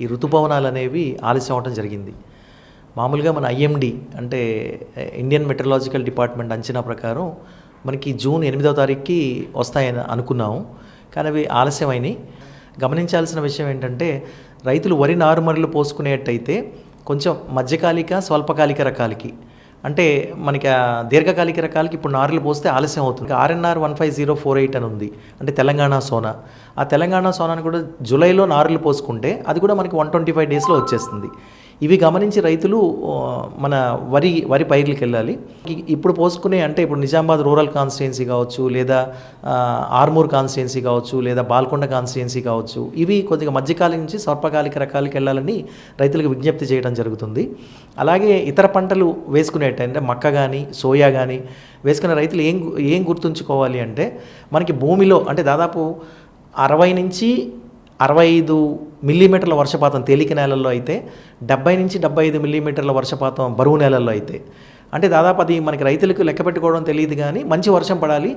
ఈ ఋతుపవనాలు అనేవి ఆలస్యం అవటం జరిగింది. మామూలుగా మన ఐఎండి అంటే ఇండియన్ మెట్రలాజికల్ డిపార్ట్మెంట్ అంచనా ప్రకారం మనకి జూన్ ఎనిమిదవ తారీఖుకి వస్తాయని అనుకున్నాము. కానీ అవి ఆలస్యమైనవి గమనించాల్సిన విషయం ఏంటంటే రైతులు వరి నారుమరులు పోసుకునేటైతే కొంచెం మధ్యకాలిక స్వల్పకాలిక రకాలకి అంటే మనకి దీర్ఘకాలిక రకాలకి ఇప్పుడు నారులు పోస్తే ఆలస్యం అవుతుంది. RNR one five zero four eight అని ఉంది. అంటే తెలంగాణ సోనా. ఆ తెలంగాణ సోనాని కూడా జూలైలో నారులు పోసుకుంటే అది కూడా మనకి వన్ ట్వంటీ ఫైవ్ డేస్లో వచ్చేస్తుంది. ఇవి గమనించి రైతులు మన వరి వరి పైర్లకు వెళ్ళాలి. ఇప్పుడు పోసుకునే అంటే ఇప్పుడు నిజామాబాద్ రూరల్ కాన్స్టిట్యున్సీ కావచ్చు లేదా ఆర్మూర్ కాన్స్టిట్యున్సీ కావచ్చు లేదా బాల్కొండ కాన్స్టిట్యున్సీ కావచ్చు ఇవి కొద్దిగా మధ్యకాలం నుంచి స్వల్పకాలిక రకాలకి వెళ్ళాలని రైతులకు విజ్ఞప్తి చేయడం జరుగుతుంది. అలాగే ఇతర పంటలు వేసుకునేటంటే మక్క కానీ సోయా కానీ వేసుకునే రైతులు ఏం ఏం గుర్తుంచుకోవాలి అంటే మనకి భూమిలో అంటే దాదాపు అరవై నుంచి అరవై ఐదు మిల్లీమీటర్ల వర్షపాతం తేలిక నేలల్లో అయితే డెబ్బై నుంచి డెబ్బై ఐదు మిల్లీమీటర్ల వర్షపాతం బరువు నేలల్లో అయితే. అంటే దాదాపు అది మనకి రైతులకు లెక్క పెట్టుకోవడం తెలియదు కానీ మంచి వర్షం పడాలి.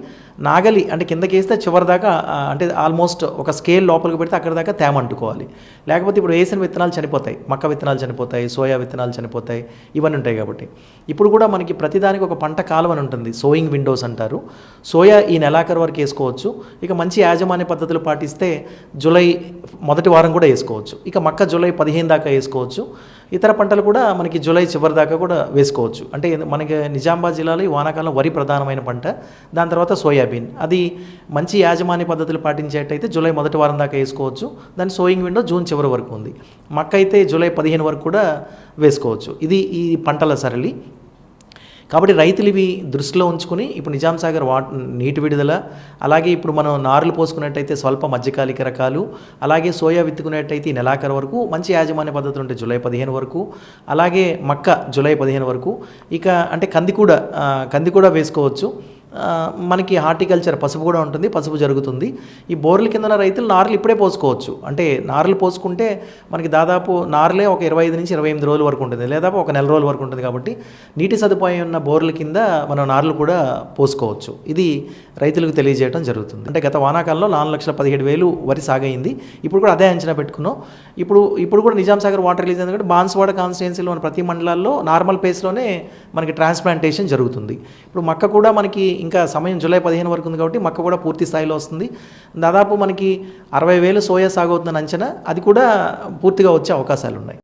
నాగలి అంటే కిందకి వేస్తే చివరి దాకా అంటే ఆల్మోస్ట్ ఒక స్కేల్ లోపలికి పెడితే అక్కడ దాకా తేమ అంటుకోవాలి. లేకపోతే ఇప్పుడు వేసిన విత్తనాలు చనిపోతాయి. మక్క విత్తనాలు చనిపోతాయి సోయా విత్తనాలు చనిపోతాయి ఇవన్నీ ఉంటాయి కాబట్టి. ఇప్పుడు కూడా మనకి ప్రతిదానికి ఒక పంట కాలం అని ఉంటుంది. సోయింగ్ విండోస్ అంటారు. సోయా ఈ నెలాఖరు వరకు వేసుకోవచ్చు. ఇక మంచి యాజమాన్య పద్ధతులు పాటిస్తే జూలై మొదటి వారం కూడా వేసుకోవచ్చు. ఇక మక్క జూలై పదిహేను దాకా వేసుకోవచ్చు. ఇతర పంటలు కూడా మనకి జూలై చివరి దాకా కూడా వేసుకోవచ్చు. అంటే మనకి నిజామాబాద్ జిల్లాలో ఈ వానాకాలం వరి ప్రధానమైన పంట. దాని తర్వాత సోయాబీన్. అది మంచి యాజమాన్య పద్ధతులు పాటించేటైతే జూలై మొదటి వారం దాకా వేసుకోవచ్చు. దాని సోయింగ్ విండో జూన్ చివరి వరకు ఉంది. మక్క అయితే జూలై పదిహేను వరకు కూడా వేసుకోవచ్చు. ఇది ఈ పంటల సరళి. కాబట్టి రైతులు ఇవి దృష్టిలో ఉంచుకుని ఇప్పుడు నిజాం సాగర్ వా నీటి విడుదల అలాగే ఇప్పుడు మనం నారులు పోసుకున్నట్టయితే స్వల్ప మధ్యకాలిక రకాలు అలాగే సోయా విత్తుకునేట్టయితే ఈ నెలాఖరు వరకు మంచి యాజమాన్య పద్ధతులు ఉంటాయి జూలై పదిహేను వరకు అలాగే మక్క జూలై పదిహేను వరకు. ఇక అంటే కంది కూడా కంది కూడా వేసుకోవచ్చు. మనకి హార్టికల్చర్ పసుపు కూడా ఉంటుంది పసుపు జరుగుతుంది. ఈ బోర్ల కింద రైతులు నార్లు ఇప్పుడే పోసుకోవచ్చు. అంటే నారలు పోసుకుంటే మనకి దాదాపు నారలే ఒక ఇరవై ఐదు నుంచి ఇరవై ఎనిమిది రోజుల వరకు ఉంటుంది. లేదా ఒక నెల రోజుల వరకు ఉంటుంది కాబట్టి నీటి సదుపాయం ఉన్న బోర్ల కింద మనం నార్లు కూడా పోసుకోవచ్చు. ఇది రైతులకు తెలియజేయడం జరుగుతుంది. అంటే గత వానాకాలంలో నాలుగు లక్షల పదిహేడు వేలు వరి సాగైంది. ఇప్పుడు కూడా అదే అంచనా పెట్టుకున్నాం. ఇప్పుడు ఇప్పుడు కూడా నిజాం సాగర్ వాటర్ రిలీజ్ అయింది కాబట్టి బాన్స్వాడ కాన్స్టిట్యున్సీలో ప్రతి మండలాల్లో నార్మల్ పేస్లోనే మనకి ట్రాన్స్ప్లాంటేషన్ జరుగుతుంది. ఇప్పుడు మక్క కూడా మనకి ఇంకా సమయం జూలై పదిహేను వరకు ఉంది కాబట్టి మక్క కూడా పూర్తి స్థాయిలో వస్తుంది. దాదాపు మనకి అరవై వేలు సోయా సాగు అవుతుందని అంచనా. అది కూడా పూర్తిగా వచ్చే అవకాశాలు ఉన్నాయి